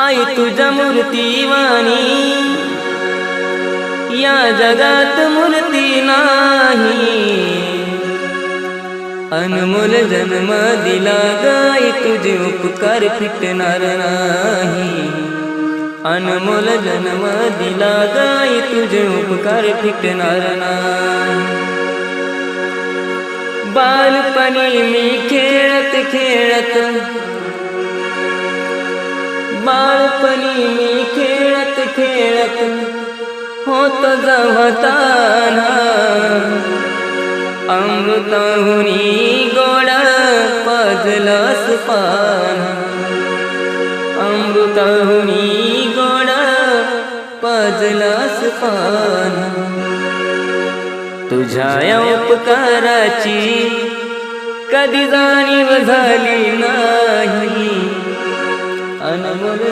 आई तुझ्या मूर्तीवाणी या जगात मूर्ती नाही. अनमोल जन्म दिला गाय तुझे उपकार फिटणार नाही. अनमोल जन्म दिला गाय तुझे उपकार फिटणार नाही. बालपणी मी खेळत खेळत बालपणी मी खेळत खेळत होत जवताना अमृताहुनी गोड पजलस पान अमृताहुनी गोड पजलस पान तुझ्या उपकाराची कधी जाणीव झाली नाही। अनमोल